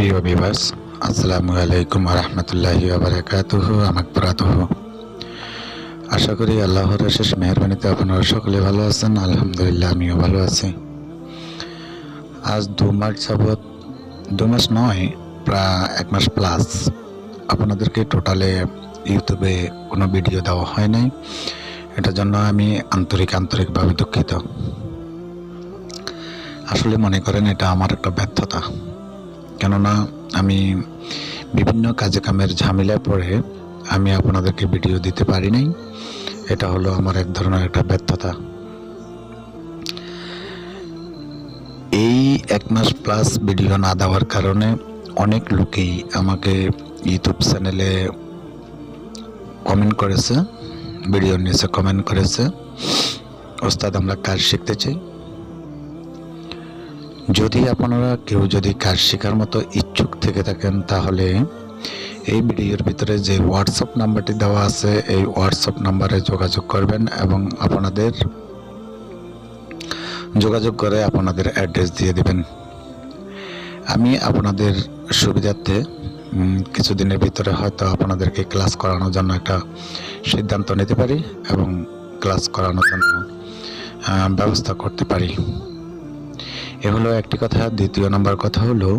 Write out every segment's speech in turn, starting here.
প্রিয় বিভাস আসসালামু আলাইকুম রহমতুল্লাহি আবরাকাতুহ আমাকবরাতুহ আশা করি আল্লাহর শেষ মেহরবানিতে আপনারা সকলে ভালো আছেন, আলহামদুলিল্লাহ আমিও ভালো আছি। আজ দু মাস যাবৎ, দু মাস নয়, প্রায় এক মাস প্লাস আপনাদেরকে টোটালে ইউটিউবে কোনো ভিডিও দেওয়া হয় নাই। এটার জন্য আমি আন্তরিক, আন্তরিকভাবে দুঃখিত। আসলে মনে করেন এটা আমার একটা ব্যর্থতা। কেননা আমি বিভিন্ন কাজে কামের ঝামেলায় পড়ে আমি আপনাদেরকে ভিডিও দিতে পারি নাই। এটা হলো আমার এক ধরনের একটা ব্যর্থতা। এই এক মাস প্লাস ভিডিও না দেওয়ার কারণে অনেক লোকেই আমাকে ইউটিউব চ্যানেলে কমেন্ট করেছে ভিডিওর নিচে কমেন্ট করেছে, ওস্তাদ, আমরা কাজ শিখতে চাই। যদি আপনারা কেউ যদি কাজ শেখার মতো ইচ্ছুক থেকে থাকেন, তাহলে এই ভিডিওর ভিতরে যে হোয়াটসঅ্যাপ নাম্বারটি দেওয়া আছে, এই হোয়াটসঅ্যাপ নাম্বারে যোগাযোগ করবেন এবং আপনাদের যোগাযোগ করে আপনাদের অ্যাড্রেস দিয়ে দেবেন। আমি আপনাদের সুবিধার্থে কিছুদিনের ভিতরে হয়তো আপনাদেরকে ক্লাস করানোর জন্য একটা সিদ্ধান্ত নিতে পারি এবং ক্লাস করানোর জন্য ব্যবস্থা করতে পারি। এ হলো একটি কথা। দ্বিতীয় নম্বর কথা হলো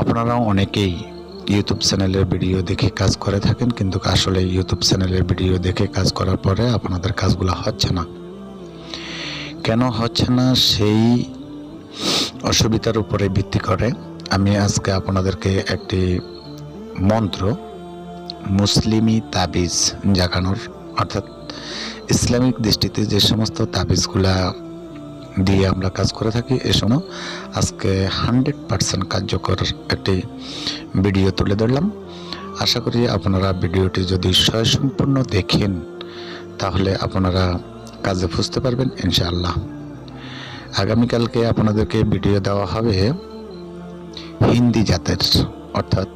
আপনারা অনেকেই ইউটিউব চ্যানেলের ভিডিও দেখে কাজ করে থাকেন, কিন্তু আসলে ইউটিউব চ্যানেলের ভিডিও দেখে কাজ করার পরে আপনাদের কাজগুলো হচ্ছে না। কেন হচ্ছে না? সেই অসুবিধার উপরে ভিত্তি করে আমি আজকে আপনাদেরকে একটি মন্ত্র, মুসলিমি তাবিজ জাগানোর, অর্থাৎ ইসলামিক দৃষ্টিতে যে সমস্ত তাবিজগুলা দিয়ে আমরা কাজ করে থাকি। এ সময় আজকে হান্ড্রেড পার্সেন্ট কার্যকর একটি ভিডিও তুলে ধরলাম। আশা করি আপনারা ভিডিওটি যদি সম্পূর্ণ দেখেন, তাহলে আপনারা কাজে বুঝতে পারবেন, ইনশাআল্লাহ। আগামীকালকে আপনাদেরকে ভিডিও দেওয়া হবে হিন্দি জাতের, অর্থাৎ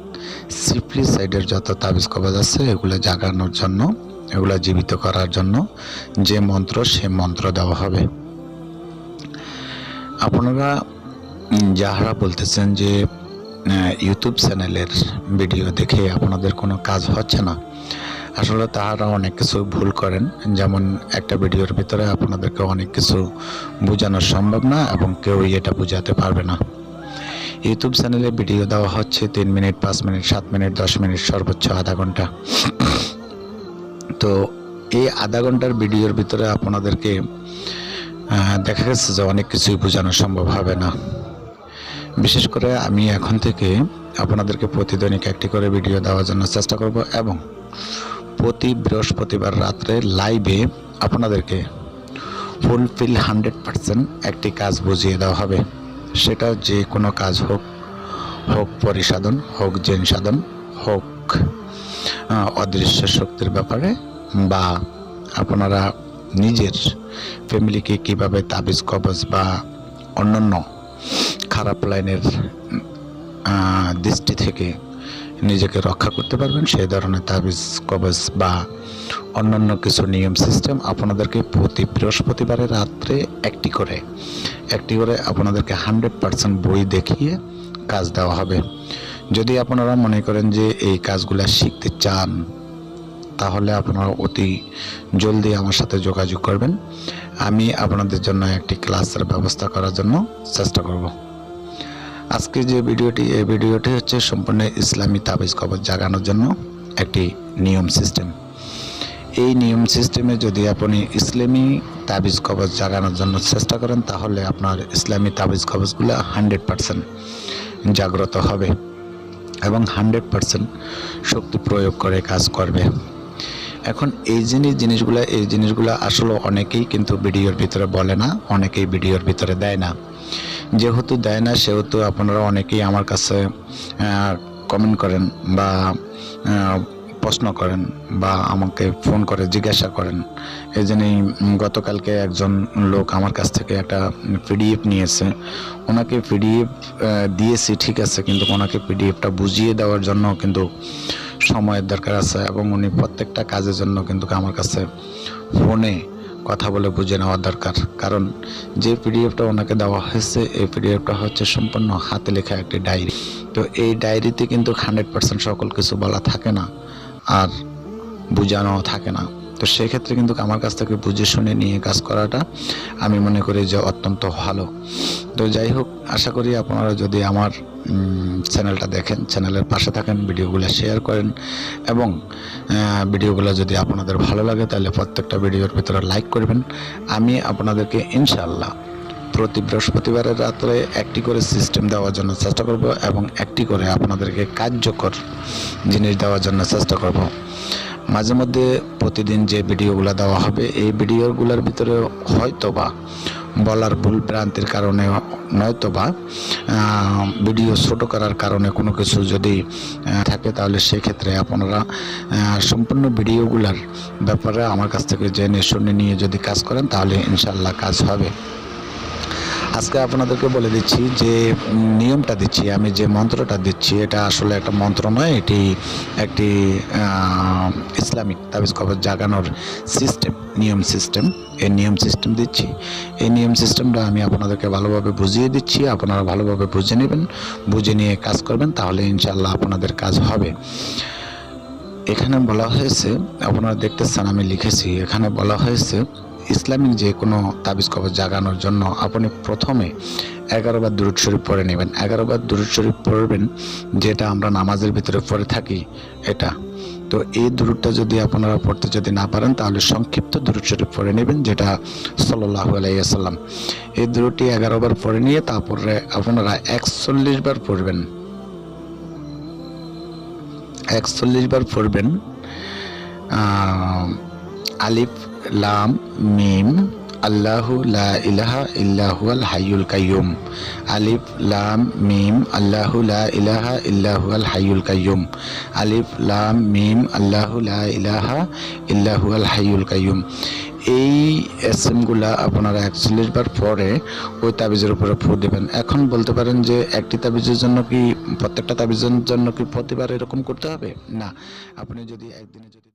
সিপ্লি সাইডের যত তাবিজ কবাজ আছে, এগুলো জাগানোর জন্য, এগুলো জীবিত করার জন্য যে মন্ত্র, সে মন্ত্র দেওয়া হবে। আপনারা যাহারা বলতেছেন যে ইউটিউব চ্যানেলের ভিডিও দেখে আপনাদের কোনো কাজ হচ্ছে না, আসলে তাহারা অনেক কিছু ভুল করেন। যেমন একটা ভিডিওর ভিতরে আপনাদেরকে অনেক কিছু বোঝানো সম্ভব না এবং কেউই এটা বোঝাতে পারবে না। ইউটিউব চ্যানেলে ভিডিও দেওয়া হচ্ছে তিন মিনিট, পাঁচ মিনিট, সাত মিনিট, দশ মিনিট, সর্বোচ্চ আধা ঘণ্টা। তো এই আধা ঘণ্টার ভিডিওর ভিতরে আপনাদেরকে দেখা গেছে যে অনেক কিছুই বোঝানো সম্ভব হবে না। বিশেষ করে আমি এখন থেকে আপনাদেরকে প্রতিদিনিক একটি করে ভিডিও দেওয়ার জন্য চেষ্টা করব এবং প্রতি বৃহস্পতিবার রাত্রে লাইভে আপনাদেরকে ফুলফিল হান্ড্রেড পার্সেন্ট একটি কাজ বুঝিয়ে দেওয়া হবে। সেটা যে কোনো কাজ হোক হোক পরিসাধন, হোক জেন সাধন হোক অদৃশ্য শক্তির ব্যাপারে বা আপনারা নিজের ফ্যামিলিকে কীভাবে তাবিজ, কবজ বা অন্যান্য খারাপ লাইনের দৃষ্টি থেকে নিজেকে রক্ষা করতে পারবেন, সেই ধরনের তাবিজ, কবজ বা অন্যান্য কিছু নিয়ম সিস্টেম আপনাদেরকে প্রতি বৃহস্পতিবারে রাত্রে একটি করে একটি করে আপনাদেরকে হান্ড্রেড পার্সেন্ট বই দেখিয়ে কাজ দেওয়া হবে। যদি আপনারা মনে করেন যে এই কাজগুলো শিখতে চান তাহলে আপনারা অতি জলদি আমার সাথে যোগাযোগ করবেন। আমি আপনাদের জন্য একটি ক্লাসের ব্যবস্থা করার জন্য চেষ্টা করব। আজকে যে ভিডিওটি, এই ভিডিওটি হচ্ছে সম্পূর্ণ ইসলামী তাবিজ কবজ জাগানোর জন্য একটি নিয়ম সিস্টেম। এই নিয়ম সিস্টেমে যদি আপনি ইসলামী তাবিজ কবজ জাগানোর জন্য চেষ্টা করেন, তাহলে আপনার ইসলামী তাবিজ কবজগুলো হান্ড্রেড পারসেন্ট জাগ্রত হবে এবং হান্ড্রেড পারসেন্ট শক্তি প্রয়োগ করে কাজ করবে। এখন এই জিনিস, জিনিসগুলো, এই জিনিসগুলো আসলে অনেকেই কিন্তু ভিডিওর ভিতরে বলে না, অনেকেই ভিডিওর ভিতরে দেয় না। যেহেতু দেয় না, সেহেতু আপনারা অনেকেই আমার কাছে কমেন্ট করেন বা প্রশ্ন করেন বা আমাকে ফোন করে, জিজ্ঞাসা করেন। এই জন্যই গতকালকে একজন লোক আমার কাছ থেকে একটা পিডিএফ নিয়েছে। ওনাকে পিডিএফ দিয়েছি, ঠিক আছে, কিন্তু ওনাকে পিডিএফটা বুঝিয়ে দেওয়ার জন্য কিন্তু সময়ের দরকার আছে এবং উনি প্রত্যেকটা কাজের জন্য কিন্তু আমার কাছে ফোনে কথা বলে বুঝে নেওয়া দরকার। কারণ যে পিডিএফটা ওনাকে দেওয়া হয়েছে, এই পিডিএফটা হচ্ছে সম্পূর্ণ হাতে লেখা একটি ডায়েরি। তো এই ডায়েরিতে কিন্তু হান্ড্রেড পার্সেন্ট সকল কিছু বলা থাকে না আর বোঝানো থাকে না। তো সেক্ষেত্রে কিন্তু আমার কাছ থেকে বুঝে শুনে নিয়ে কাজ করাটা আমি মনে করি যে অত্যন্ত ভালো। তো যাই হোক, আশা করি আপনারা যদি আমার চ্যানেলটা দেখেন, চ্যানেলের পাশে থাকেন, ভিডিওগুলো শেয়ার করেন এবং ভিডিওগুলো যদি আপনাদের ভালো লাগে তাহলে প্রত্যেকটা ভিডিওর ভিতরে লাইক করবেন। আমি আপনাদেরকে ইনশাল্লাহ প্রতি বৃহস্পতিবারের রাত্রে একটি করে সিস্টেম দেওয়ার জন্য চেষ্টা করব এবং একটি করে আপনাদেরকে কার্যকর জিনিস দেওয়ার জন্য চেষ্টা করব। মাঝে মধ্যে প্রতিদিন যে ভিডিওগুলো দেওয়া হবে, এই ভিডিওগুলোর ভিতরে হয়তো বা বলার ভুল ভ্রান্তির কারণে নয়তো বা ভিডিও ছোট করার কারণে কোনো কিছু যদি থাকে তাহলে সেক্ষেত্রে আপনারা সম্পূর্ণ ভিডিওগুলোর ব্যাপারে আমার কাছ থেকে জেনে শুনে নিয়ে যদি কাজ করেন তাহলে ইনশাল্লাহ কাজ হবে। আজকে আপনাদেরকে বলে দিচ্ছি যে নিয়মটা দিচ্ছি, আমি যে মন্ত্রটা দিচ্ছি, এটা আসলে একটা মন্ত্র নয়, এটি একটি ইসলামিক তাবিজ কবর জাগানোর সিস্টেম নিয়ম সিস্টেম এই নিয়ম সিস্টেম দিচ্ছি। এই নিয়ম সিস্টেমটা আমি আপনাদেরকে ভালোভাবে বুঝিয়ে দিচ্ছি, আপনারা ভালোভাবে বুঝে নেবেন, বুঝে নিয়ে কাজ করবেন, তাহলে ইনশাল্লাহ আপনাদের কাজ হবে। এখানে বলা হয়েছে, আপনারা দেখতেছেন আমি লিখেছি, এখানে বলা হয়েছে ইসলামিক যে কোনো তাবিজ কবর জাগানোর জন্য আপনি প্রথমে এগারো বার দুরুদ শরীফ পড়ে নেবেন। এগারো বার দুরুদ শরীফ পড়বেন, যেটা আমরা নামাজের ভিতরে পড়ে থাকি, এটা। তো এই দুরুদটা যদি আপনারা পড়তে যদি না পারেন, তাহলে সংক্ষিপ্ত দুরুদ শরীফ পড়ে নেবেন, যেটা সাল্লাহ আলাইসাল্লাম এই দুরুটি এগারো বার পড়ে নিয়ে তারপরে আপনারা একচল্লিশ বার পড়বেন। একচল্লিশ বার পড়বেন আলিফ লাম, মিম, আল্লাহু লা ইলাহা আল হাইয়ুল কাইয়ুম। আলিফ, লাম, মিম, আল্লাহু লা ইলাহা আল হাইয়ুল কাইয়ুম। আলিফ, লাম, মিম, আল্লাহু লা ইলাহা আল হাইয়ুল কাইয়ুম। এই এসএমগুলা আপনারা একচল্লিশ বার পরে ওই তাবিজের উপরে ফু দেবেন। এখন বলতে পারেন যে একটি তাবিজের জন্য কি প্রত্যেকটা তাবিজের জন্য কি প্রতিবার এরকম করতে হবে? না। আপনি যদি একদিনে যদি